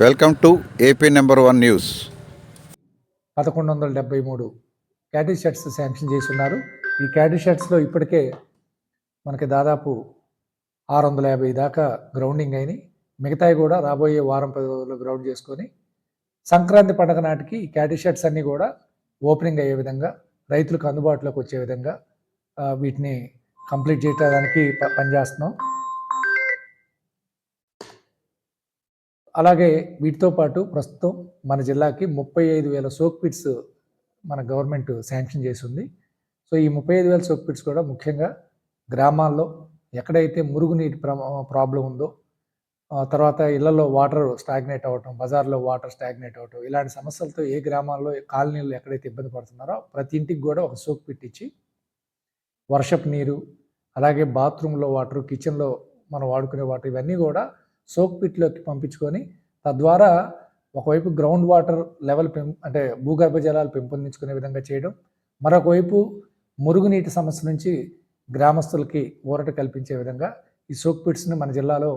Welcome to AP number one news. పదకొండు వందల డెబ్బై మూడు క్యాడీ షర్ట్స్ శాంక్షన్ చేసి ఉన్నారు ఈ క్యాడీ షర్ట్స్లో ఇప్పటికే మనకి దాదాపు ఆరు వందల యాభై దాకా గ్రౌండింగ్ అయినాయి. మిగతాయి కూడా రాబోయే వారం పది రోజుల్లో గ్రౌండ్ చేసుకొని సంక్రాంతి పండగ నాటికి ఈ క్యాడీ షర్ట్స్ అన్నీ కూడా ఓపెనింగ్ అయ్యే విధంగా రైతులకు అందుబాటులోకి వచ్చే విధంగా వీటిని కంప్లీట్ చేయడానికి ప- పనిచేస్తున్నాం. అలాగే వీటితో పాటు ప్రస్తుతం మన జిల్లాకి ముప్పై ఐదు వేల సోక్ పిట్స్ మన గవర్నమెంట్ శాంక్షన్ చేసి ఉంది సో ఈ ముప్పై ఐదు వేల సోక్ పిట్స్ కూడా ముఖ్యంగా గ్రామాల్లో ఎక్కడైతే మురుగునీటి ప్రాబ్లం ఉందో తర్వాత ఇళ్ళలో వాటర్ స్టాగ్నేట్ అవ్వటం బజార్లో వాటర్ స్టాగ్నేట్ అవ్వటం ఇలాంటి సమస్యలతో ఏ గ్రామాల్లో కాలనీలు ఎక్కడైతే ఇబ్బంది పడుతున్నారో ప్రతి ఇంటికి కూడా ఒక సోక్ పిట్ ఇచ్చి వర్షపు నీరు అలాగే బాత్రూంలో వాటర్ కిచెన్లో మనం వాడుకునే వాటర్ ఇవన్నీ కూడా సోక్ పిట్లోకి పంపించుకొని తద్వారా ఒకవైపు గ్రౌండ్ వాటర్ లెవెల్ పెం అంటే భూగర్భ జలాలు పెంపొందించుకునే విధంగా చేయడం మరొకవైపు మురుగునీటి సమస్య నుంచి గ్రామస్తులకి ఊరట కల్పించే విధంగా ఈ సోక్ పిట్స్ని మన జిల్లాలో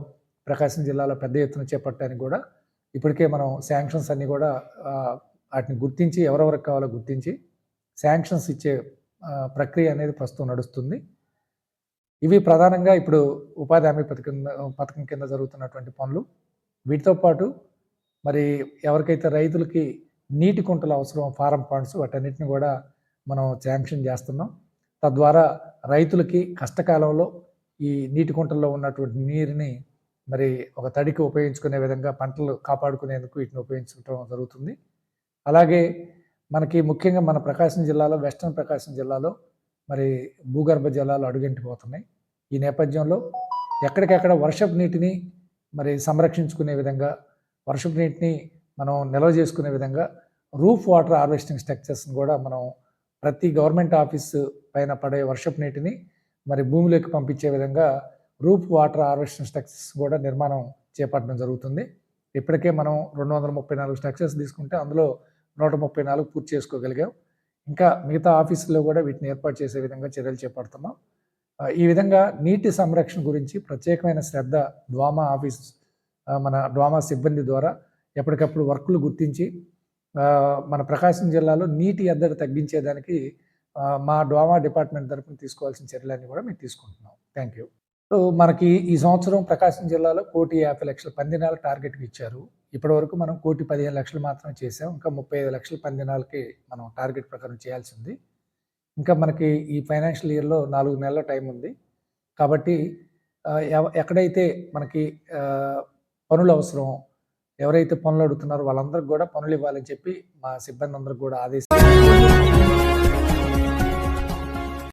ప్రకాశం జిల్లాలో పెద్ద ఎత్తున చేపట్టడానికి కూడా ఇప్పటికే మనం శాంక్షన్స్ అన్నీ కూడా వాటిని గుర్తించి ఎవరెవరికి కావాలో గుర్తించి శాంక్షన్స్ ఇచ్చే ప్రక్రియ అనేది ప్రస్తుతం నడుస్తుంది. ఇవి ప్రధానంగా ఇప్పుడు ఉపాధి హామీ పథకం పథకం కింద జరుగుతున్నటువంటి పనులు. వీటితో పాటు మరి ఎవరికైతే రైతులకి నీటి కుంటలు అవసరం ఫారం ఫండ్స్ వాటన్నిటిని కూడా మనం శాంక్షన్ చేస్తున్నాం. తద్వారా రైతులకి కష్టకాలంలో ఈ నీటి కుంటల్లో ఉన్నటువంటి నీరుని మరి ఒక తడికి ఉపయోగించుకునే విధంగా పంటలు కాపాడుకునేందుకు వీటిని ఉపయోగించడం జరుగుతుంది. అలాగే మనకి ముఖ్యంగా మన ప్రకాశం జిల్లాలో వెస్ట్రన్ ప్రకాశం జిల్లాలో మరి భూగర్భ జలాలు అడుగంటిపోతున్నాయి. ఈ నేపథ్యంలో ఎక్కడికెక్కడ వర్షపు నీటిని మరి సంరక్షించుకునే విధంగా వర్షపు నీటిని మనం నిల్వ చేసుకునే విధంగా రూఫ్ వాటర్ హార్వెస్టింగ్ స్ట్రక్చర్స్ని కూడా మనం ప్రతి గవర్నమెంట్ ఆఫీస్ పైన పడే వర్షపు నీటిని మరి భూమిలోకి పంపించే విధంగా రూఫ్ వాటర్ హార్వెస్టింగ్ స్ట్రక్చర్స్ కూడా నిర్మాణం చేపట్టడం జరుగుతుంది. ఇప్పటికే మనం రెండు వందల ముప్పై నాలుగు స్ట్రక్చర్స్ తీసుకుంటే అందులో నూట ముప్పై నాలుగు పూర్తి చేసుకోగలిగాం. ఇంకా మిగతా ఆఫీసుల్లో కూడా వీటిని ఏర్పాటు చేసే విధంగా చర్యలు చేపడుతున్నాం. ఈ విధంగా నీటి సంరక్షణ గురించి ప్రత్యేకమైన శ్రద్ధ డ్వామా ఆఫీస్ మన డ్వామా సిబ్బంది ద్వారా ఎప్పటికప్పుడు వర్కులు గుర్తించి మన ప్రకాశం జిల్లాలో నీటి ఎద్దడి తగ్గించేదానికి మా డ్వామా డిపార్ట్మెంట్ తరఫున తీసుకోవాల్సిన చర్యలన్నీ కూడా మేము తీసుకుంటున్నాం. థ్యాంక్ యూ సో మనకి ఈ సంవత్సరం ప్రకాశం జిల్లాలో కోటి యాభై లక్షల పందినాలు టార్గెట్కి ఇచ్చారు. ఇప్పటి వరకు మనం కోటి పదిహేను లక్షలు మాత్రమే చేసాం ఇంకా ముప్పై ఐదు లక్షల పందినాలకి మనం టార్గెట్ ప్రకారం చేయాల్సింది. ఇంకా మనకి ఈ ఫైనాన్షియల్ ఇయర్లో నాలుగు నెలల టైం ఉంది. కాబట్టి ఎవ- ఎక్కడైతే మనకి పనులు అవసరం ఎవరైతే పనులు అడుగుతున్నారో వాళ్ళందరికీ కూడా పనులు ఇవ్వాలని చెప్పి మా సిబ్బంది అందరికి కూడా ఆదేశం